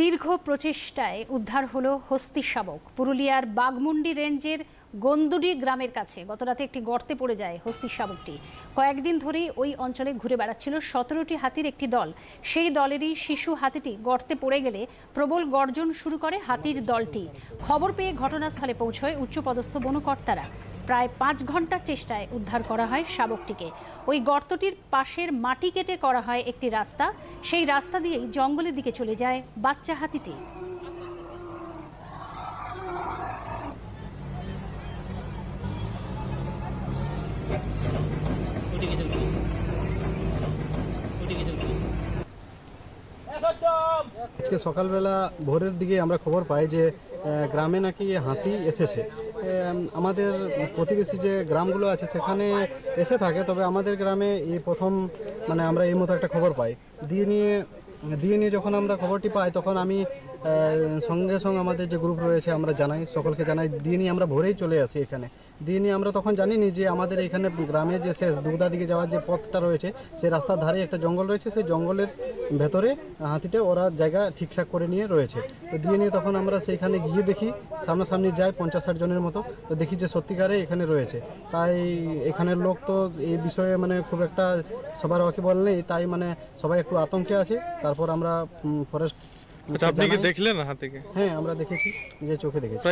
দীর্ঘ প্রচেষ্টায় উদ্ধার হলো হস্তি শাবক। পুরুলিয়ার বাগমুন্ডি রেঞ্জের গন্দুডি গ্রামের কাছে গতরাতে একটি গর্তে পড়ে যায় হস্তি শাবকটি। কয়েকদিন ধরেই ওই অঞ্চলে ঘুরে বেড়াচ্ছিল সতেরোটি হাতির একটি দল। সেই দলেরই শিশু হাতিটি গর্তে পড়ে গেলে প্রবল গর্জন শুরু করে হাতির দলটি। খবর পেয়ে ঘটনাস্থলে পৌঁছয় উচ্চপদস্থ বনকর্তারা। প্রায় পাঁচ ঘণ্টার চেষ্টায় উদ্ধার করা হয় শাবকটিকে। ওই গর্তটির পাশের মাটি কেটে করা হয় একটি রাস্তা। সেই রাস্তা দিয়েই জঙ্গলের দিকে চলে যায় বাচ্চা হাতিটি। আজকে সকালবেলা ভোরের দিকে আমরা খবর পাই যে গ্রামে নাকি হাতি এসেছে। আমাদের প্রতিবেশী যে গ্রামগুলো আছে সেখানে এসে থাকে, তবে আমাদের গ্রামে এই প্রথম মানে আমরা এই মতো একটা খবর পাই। দিয়ে নিয়ে দিয়ে নিয়ে যখন আমরা খবরটি পাই, তখন আমি সঙ্গে সঙ্গে আমাদের যে গ্রুপ রয়েছে আমরা জানাই, সকলকে জানাই, দিয়ে নিয়ে আমরা ভোরেই চলে আসি এখানে। দিয়ে নিয়ে আমরা তখন জানিনি যে আমাদের এখানে গ্রামে যে শেষ দুগদা দিকে যাওয়ার যে পথটা রয়েছে সেই রাস্তার ধারে একটা জঙ্গল রয়েছে সেই জঙ্গলের ভেতরে হাতিটা ওরা জায়গা ঠিকঠাক করে নিয়ে রয়েছে। তো দিয়ে নিয়ে তখন আমরা সেইখানে গিয়ে দেখি সামনাসামনি যাই পঞ্চাশ ষাট জনের মতো তো দেখি যে সত্যিকারে এখানে রয়েছে। তাই এখানের লোক তো এই বিষয়ে মানে খুব একটা সবার ওয়াকিবল নেই তাই মানে সবাই একটু আতঙ্কে আছে। তারপর আমরা ফরেস্ট আচ্ছা আপনি কি দেখলেন হাতিকে? হ্যাঁ আমরা দেখেছি নিজের চোখে দেখেছি।